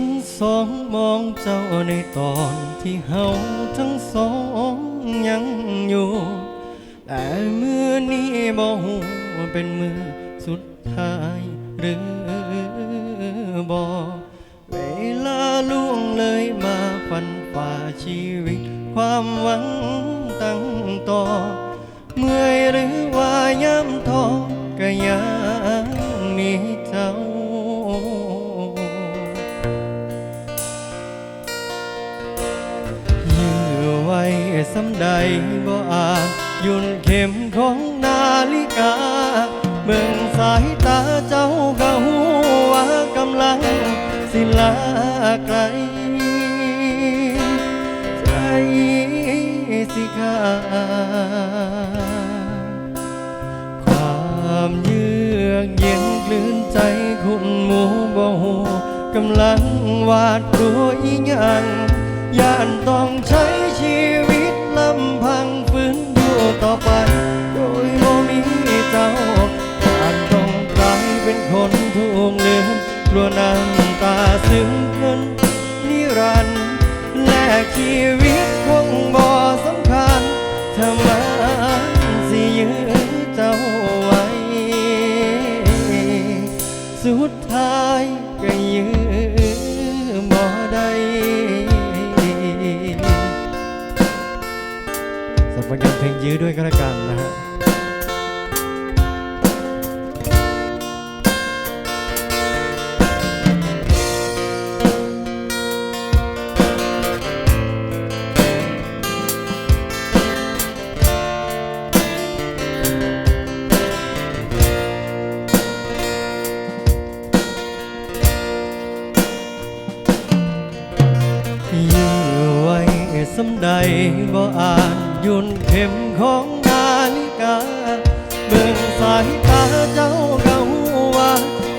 ั้งสองมองเจ้าในตอนที่เฮาทั้งสองยังอยู่ แต่มือนี้บ่หูว่าเป็นมือสุดท้ายหรือบ่เวลาล่วงเลยมาฟันฝ่าชีวิต ความหวังตั้งต่อ เมื่อยหรือว่าย้ำท้อก็ยัง สำใดบ่อาจหยุ่นเข็มของนาฬิกา เบิ่งสายตาเจ้าก็หูว่ากำลังสิลาไกล ใจสิขาความเยือกเย็นกลืนใจคุณหมูบ่หูกำลังวาดกลัวอีหยังย่านต้องใช้ชีวิต ต่อไป โดยบ่มีเจ้าการต้องกลายเป็นคนถูกลืมกลัวน้ำตาซึมขึ้นนิรันดร์แลกชีวิตคงบ่สำคัญถ้ามันสิยื้อเจ้าไว้ สุดท้ายก็ยื้อบ่ได้ สับประกันเพลงยื้อด้วยก็แล้วกันนะฮะยื้อไว้สำใดบ่อาจห ยุ่นเข็มของนาฬิกา เบิ่งสายตาเจ้าเกาว่า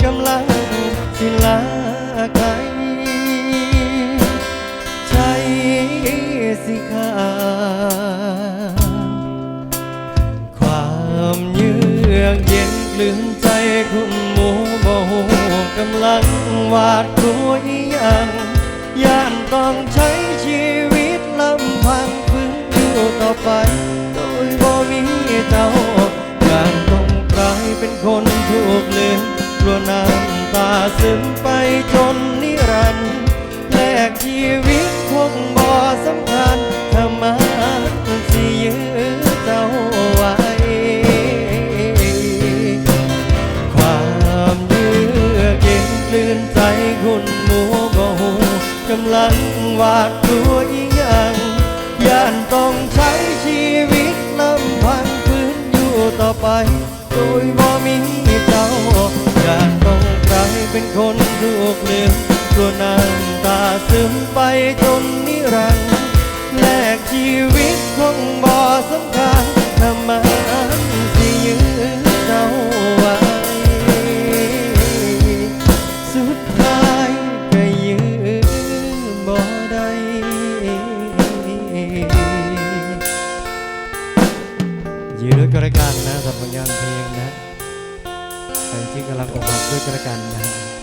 กำลังสิลาไกลใจสิขาความเยือกเย็นกลืนใจคุณหมูบ่หูกำลังวาดกลัวอีหยังย่านต้องใช้ ซึมไปจนนิรันดร์แลกชีวิตคงบ่สำคัญถ้ามันสิยื้อเจ้าไว้ ความเยือกเย็นกลืนใจคุณหมูบ่หูกำลังวาดกลัวอีหยังย่านต้องใช้ชีวิตลำพังฝืนอยู่ต่อไป เป็นคนถูกลืมกลัวน้ำตาซึมไปจนนิรันดร์แลกชีวิตคงบ่สำคัญถ้ามันสิยื้อเจ้าไว้ สุดท้ายก็ยื้อบ่ได้ยื้อด้วยกันแล้วกันนะสำหรับผลงานเพลงนะ ครที่กำลังอกหักด้วยกันแล้วกันนะ